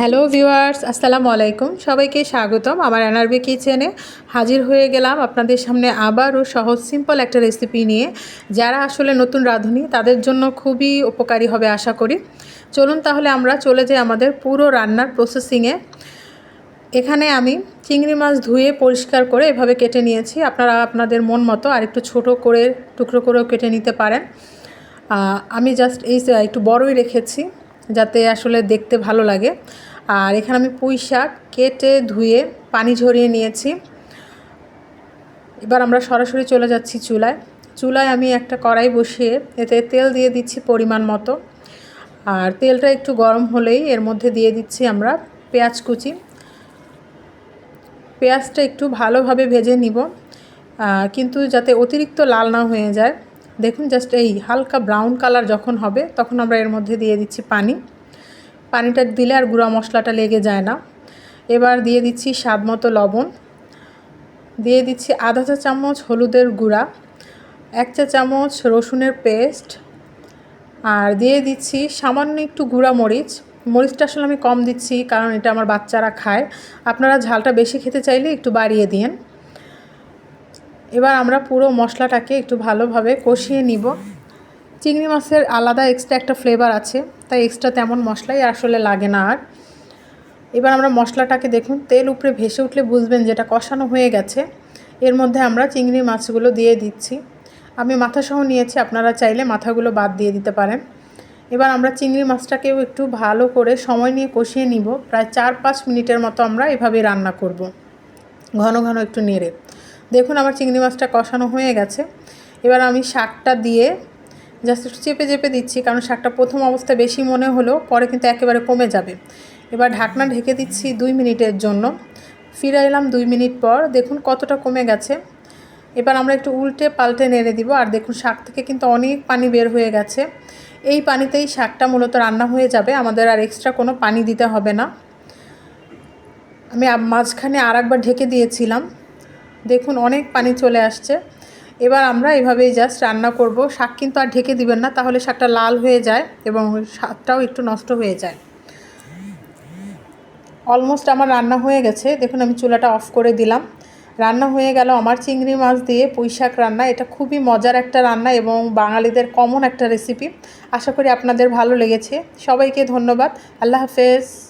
Hello viewers, আসসালামু আলাইকুম। সবাইকে স্বাগতম আমার এনআরবি কিচেনে। হাজির হয়ে গেলাম আপনাদের সামনে আবারও সহজ সিম্পল একটা রেসিপি নিয়ে। যারা আসলে নতুন রাঁধুনি, তাদের জন্য খুবই উপকারী হবে আশা করি। চলুন তাহলে আমরা চলে যাই আমাদের পুরো রান্নার প্রসেসিংয়ে এখানে আমি চিংড়ি মাছ ধুয়ে পরিষ্কার করে এভাবে কেটে নিয়েছি। আপনারা আপনাদের মন মতো আর একটু ছোটো করে, টুকরো করেও কেটে নিতে পারেন। আমি জাস্ট এই একটু বড়ই রেখেছি, যাতে আসলে দেখতে ভালো লাগে। আর এখানে আমি পুঁই শাক কেটে ধুয়ে পানি ঝরিয়ে নিয়েছি। এবার আমরা সরাসরি চলে যাচ্ছি চুলায়। চুলায় আমি একটা কড়াই বসিয়ে এতে তেল দিয়ে দিচ্ছি পরিমাণ মতো। আর তেলটা একটু গরম হলেই এর মধ্যে দিয়ে দিচ্ছি আমরা পেঁয়াজ কুচি। পেঁয়াজটা একটু ভালোভাবে ভেজে নিব কিন্তু যাতে অতিরিক্ত লাল না হয়ে যায়। দেখুন, জাস্ট এই হালকা ব্রাউন কালার যখন হবে, তখন আমরা এর মধ্যে দিয়ে দিচ্ছি পানি। পানিটা দিলে আর গুঁড়া মশলাটা লেগে যায় না। এবার দিয়ে দিচ্ছি স্বাদ মতো লবণ। দিয়ে দিচ্ছি আধা চা চামচ হলুদের গুঁড়া, এক চা চামচ রসুনের পেস্ট আর দিয়ে দিচ্ছি সামান্য একটু গুঁড়া মরিচ। মরিচটা আসলে আমি কম দিচ্ছি কারণ এটা আমার বাচ্চারা খায়। আপনারা ঝালটা বেশি খেতে চাইলে একটু বাড়িয়ে দিন। এবার আমরা পুরো মশলাটাকে একটু ভালোভাবে কষিয়ে নিব। চিংড়ি মাছের আলাদা এক্সট্রা একটা ফ্লেভার আছে, তাই এক্সট্রা তেমন মশলাই আসলে লাগে না আর। এবার আমরা মশলাটাকে দেখুন, তেল উপরে ভেসে উঠলে বুঝবেন যেটা কষানো হয়ে গেছে। এর মধ্যে আমরা চিংড়ি মাছগুলো দিয়ে দিচ্ছি। আমি মাথাসহ নিয়েছি, আপনারা চাইলে মাথাগুলো বাদ দিয়ে দিতে পারেন। এবার আমরা চিংড়ি মাছটাকেও একটু ভালো করে সময় নিয়ে কষিয়ে নিব। প্রায় চার পাঁচ মিনিটের মতো আমরা এভাবেই রান্না করব। ঘন ঘন একটু নেড়ে। দেখুন আমার চিংড়ি মাছটা কষানো হয়ে গেছে। এবার আমি শাকটা দিয়ে জাস্ট একটু চেপে চেপে দিচ্ছি, কারণ শাকটা প্রথম অবস্থায় বেশি মনে হলো পরে কিন্তু একেবারে কমে যাবে। এবার ঢাকনা ঢেকে দিচ্ছি দুই মিনিটের জন্য। ফিরে এলাম দুই মিনিট পর, দেখুন কতটা কমে গেছে। এবার আমরা একটু উল্টে পাল্টে নেড়ে দিব, আর দেখুন শাক থেকে কিন্তু অনেক পানি বের হয়ে গেছে। এই পানিতেই শাকটা মূলত রান্না হয়ে যাবে, আমাদের আর এক্সট্রা কোনো পানি দিতে হবে না। আমি মাঝখানে আর একবার ঢেকে দিয়েছিলাম। দেখুন অনেক পানি চলে আসছে। এবার আমরা এভাবেই জাস্ট রান্না করব। শাক কিন্তু আর ঢেকে দিবেন না, তাহলে শাকটা লাল হয়ে যায় এবং স্বাদটাও একটু নষ্ট হয়ে যায়। অলমোস্ট আমার রান্না হয়ে গেছে। দেখুন, আমি চুলাটা অফ করে দিলাম। রান্না হয়ে গেল আমার চিংড়ি মাছ দিয়ে পুঁই শাক রান্না। এটা খুবই মজার একটা রান্না এবং বাঙালিদের কমন একটা রেসিপি আশা করি আপনাদের ভালো লেগেছে। সবাইকে ধন্যবাদ। আল্লাহ হাফেজ।